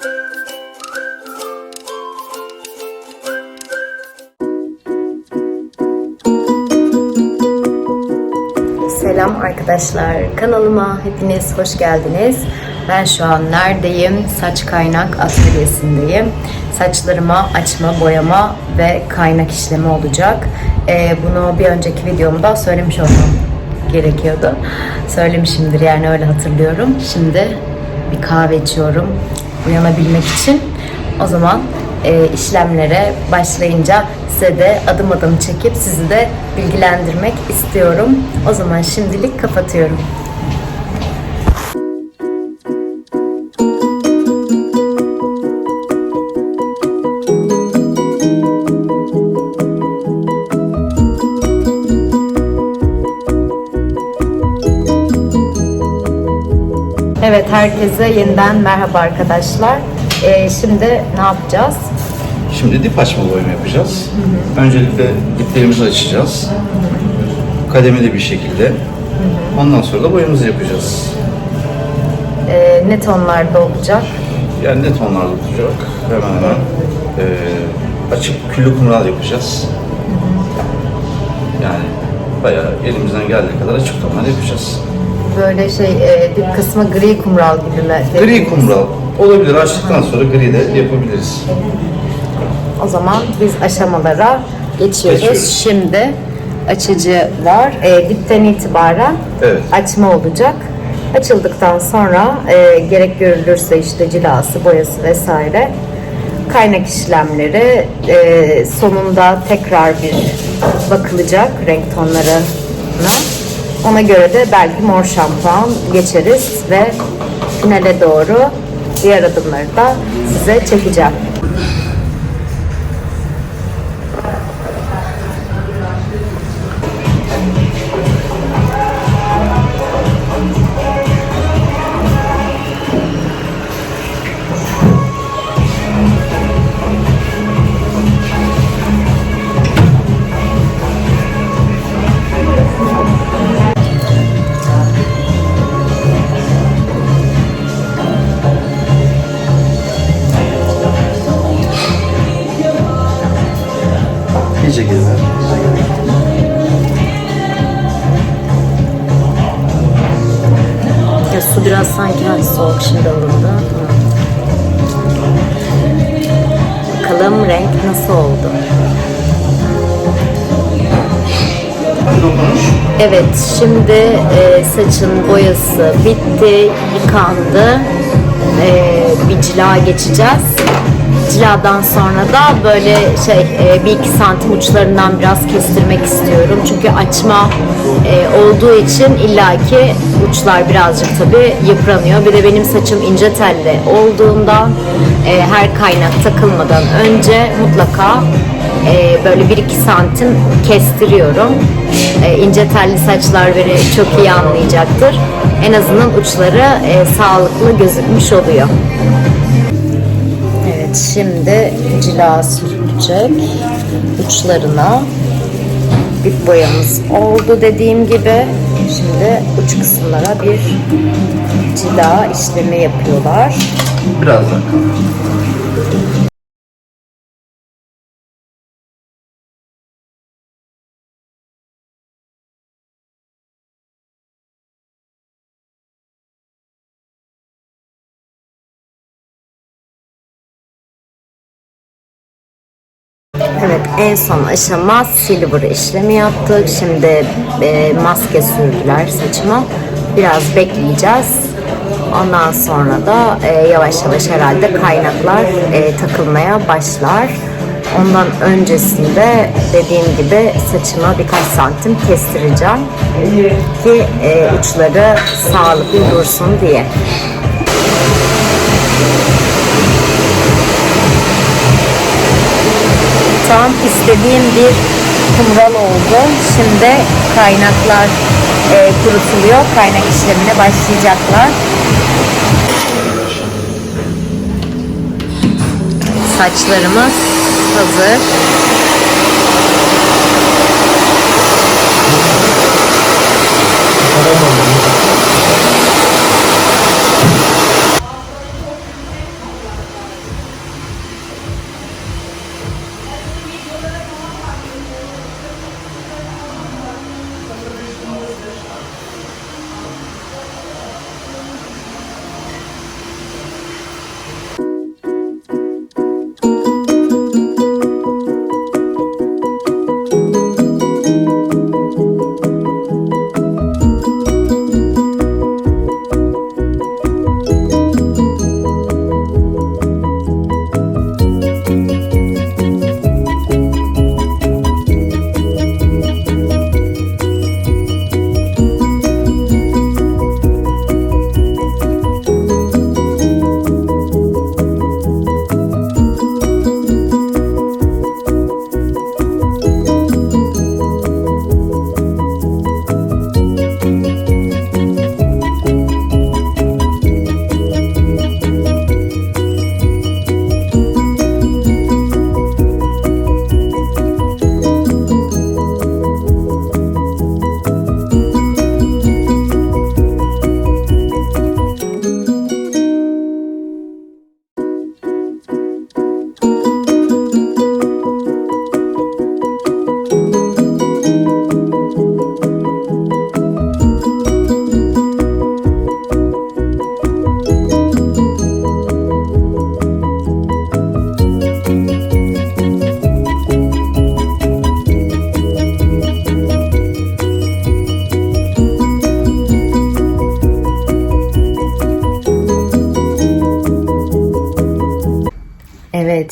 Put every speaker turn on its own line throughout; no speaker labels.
Selam arkadaşlar. Kanalıma hepiniz hoş geldiniz. Ben şu an neredeyim? Saç kaynak atölyesindeyim. Saçlarıma açma, boyama ve kaynak işlemi olacak. Ee, bunu bir önceki videomda söylemiş olmam gerekiyordu. Söylemişimdir yani öyle hatırlıyorum. Şimdi bir kahve içiyorum uyanabilmek için. O zaman e, işlemlere başlayınca size de adım adım çekip sizi de bilgilendirmek istiyorum. O zaman şimdilik kapatıyorum. Evet herkese yeniden merhaba arkadaşlar. E, şimdi ne yapacağız?
Şimdi dip açma boyama yapacağız. Öncelikle diplerimizi açacağız. Kademeli bir şekilde. Ondan sonra da boyamızı yapacağız.
E, ne tonlarda olacak?
Yani ne tonlarda olacak? Hemen hemen eee, açık küllü kumral yapacağız. Yani bayağı elimizden geldiği kadar açık tonlar yapacağız.
Böyle şey e, bir kısmı gri kumral gibi mi?
Gri kumral olabilir. Açtıktan sonra gri de yapabiliriz.
O zaman biz aşamalara geçiyoruz.
Geçiyoruz.
Şimdi açıcı var. E, dipten itibaren
Evet.
açma olacak. Açıldıktan sonra e, gerek görülürse işte cilası, boyası vesaire kaynak işlemleri e, sonunda tekrar bir bakılacak renk tonlarına. Ona göre de belki mor şampuan geçeriz ve finale doğru diğer adımları da size çekeceğim. Bakalım renk nasıl oldu? Evet, şimdi e, saçın boyası bitti, yıkandı. E, bir cila geçeceğiz. Ciladan sonra da böyle şey e, bir iki santim uçlarından biraz kestirmek istiyorum. Çünkü açma e, olduğu için illaki uçlar birazcık tabii yıpranıyor. Bir de benim saçım ince telli olduğundan e, her kaynak takılmadan önce mutlaka e, böyle 1-2 santim kestiriyorum. E, ince telli saçlar beni çok iyi anlayacaktır. En azından uçları e, sağlıklı gözükmüş oluyor. Evet şimdi cila sürülecek uçlarına. Dip boyamız oldu dediğim gibi. Şimdi uç kısımlara bir cila işlemi yapıyorlar.
Biraz daha
en son aşama silver işlemi yaptık. Şimdi e, maske sürdüler saçıma. Biraz bekleyeceğiz. Ondan sonra da e, yavaş yavaş herhalde kaynaklar e, takılmaya başlar. Ondan öncesinde dediğim gibi saçıma birkaç santim kestireceğim ki e, uçları sağlıklı dursun diye. Tam istediğim bir kumral oldu. Şimdi kaynaklar e, kurutuluyor. Kaynak işlemine başlayacaklar. Saçlarımız hazır. Evet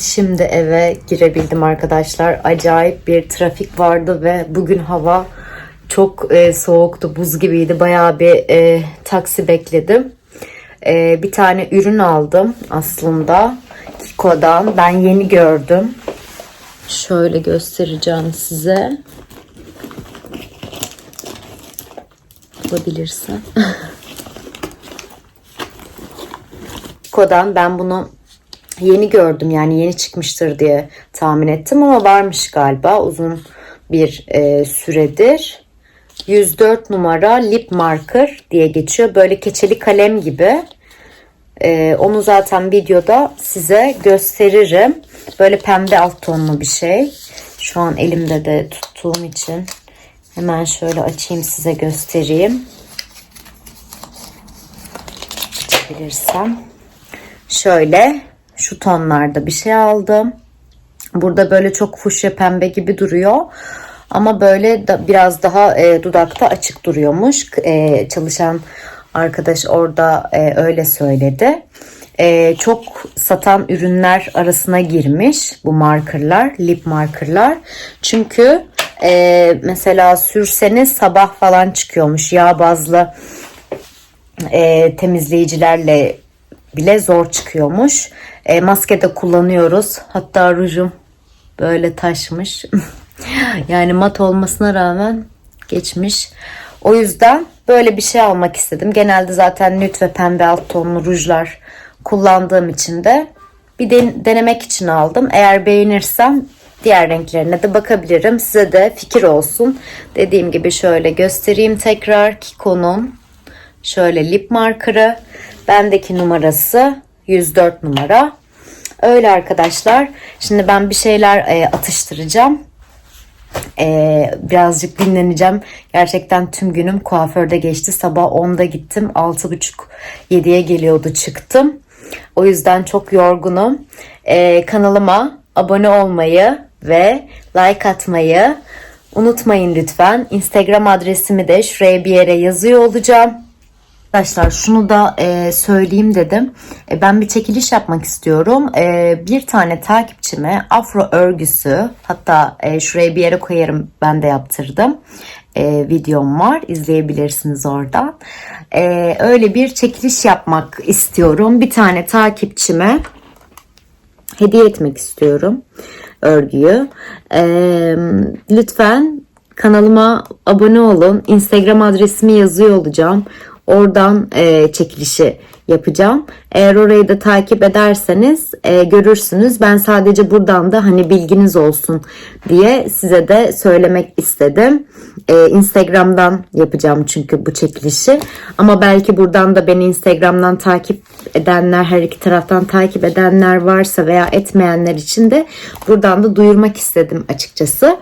şimdi eve girebildim arkadaşlar. Acayip bir trafik vardı ve bugün hava çok e, soğuktu, buz gibiydi. Bayağı bir e, taksi bekledim. E, bir tane ürün aldım aslında. Kiko'dan. Ben yeni gördüm. Şöyle göstereceğim size. Bulabilirsem. Kiko'dan ben bunu yeni gördüm yani yeni çıkmıştır diye tahmin ettim ama varmış galiba uzun bir e, süredir. 104 numara lip marker diye geçiyor. Böyle keçeli kalem gibi. E, onu zaten videoda size gösteririm. Böyle pembe alt tonlu bir şey. Şu an elimde de tuttuğum için hemen şöyle açayım size göstereyim. Açabilirsem. Şöyle şu tonlarda bir şey aldım. Burada böyle çok fuşya pembe gibi duruyor. Ama böyle da biraz daha e, dudakta açık duruyormuş. E, çalışan arkadaş orada e, öyle söyledi. E, çok satan ürünler arasına girmiş bu markerlar, lip markerlar. Çünkü e, mesela sürseniz sabah falan çıkıyormuş yağ bazlı e, temizleyicilerle bile zor çıkıyormuş. E, maske de kullanıyoruz. Hatta rujum böyle taşmış. yani mat olmasına rağmen geçmiş. O yüzden böyle bir şey almak istedim. Genelde zaten nüt ve pembe alt tonlu rujlar kullandığım için de bir den- denemek için aldım. Eğer beğenirsem diğer renklerine de bakabilirim. Size de fikir olsun. Dediğim gibi şöyle göstereyim tekrar Kiko'nun şöyle lip markerı. Bendeki numarası 104 numara. Öyle arkadaşlar. Şimdi ben bir şeyler e, atıştıracağım. E, birazcık dinleneceğim. Gerçekten tüm günüm kuaförde geçti. Sabah 10'da gittim. 6.30-7'ye geliyordu çıktım. O yüzden çok yorgunum. E, kanalıma abone olmayı ve like atmayı unutmayın lütfen. Instagram adresimi de şuraya bir yere yazıyor olacağım. Arkadaşlar şunu da e, söyleyeyim dedim. E, ben bir çekiliş yapmak istiyorum. E, bir tane takipçime afro örgüsü hatta e, şuraya bir yere koyarım ben de yaptırdım. E, videom var izleyebilirsiniz oradan. E, öyle bir çekiliş yapmak istiyorum. Bir tane takipçime hediye etmek istiyorum örgüyü. E, lütfen kanalıma abone olun. Instagram adresimi yazıyor olacağım. Oradan e, çekilişi yapacağım. Eğer orayı da takip ederseniz e, görürsünüz. Ben sadece buradan da hani bilginiz olsun diye size de söylemek istedim. E, Instagram'dan yapacağım çünkü bu çekilişi. Ama belki buradan da beni Instagram'dan takip edenler, her iki taraftan takip edenler varsa veya etmeyenler için de buradan da duyurmak istedim açıkçası.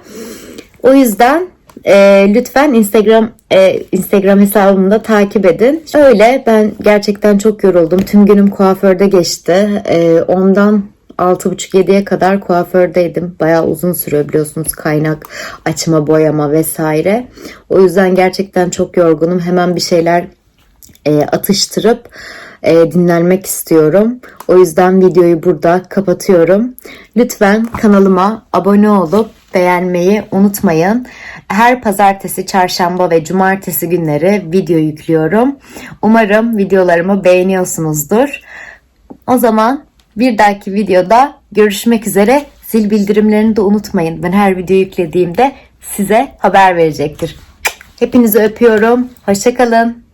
O yüzden e, lütfen Instagram e, Instagram hesabımı da takip edin. Öyle ben gerçekten çok yoruldum. Tüm günüm kuaförde geçti. E, ondan 6.30-7'ye kadar kuafördeydim. Bayağı uzun sürüyor biliyorsunuz kaynak açma, boyama vesaire. O yüzden gerçekten çok yorgunum. Hemen bir şeyler e, atıştırıp e, dinlenmek istiyorum. O yüzden videoyu burada kapatıyorum. Lütfen kanalıma abone olup beğenmeyi unutmayın. Her pazartesi, çarşamba ve cumartesi günleri video yüklüyorum. Umarım videolarımı beğeniyorsunuzdur. O zaman bir dahaki videoda görüşmek üzere. Zil bildirimlerini de unutmayın. Ben her video yüklediğimde size haber verecektir. Hepinizi öpüyorum. Hoşçakalın.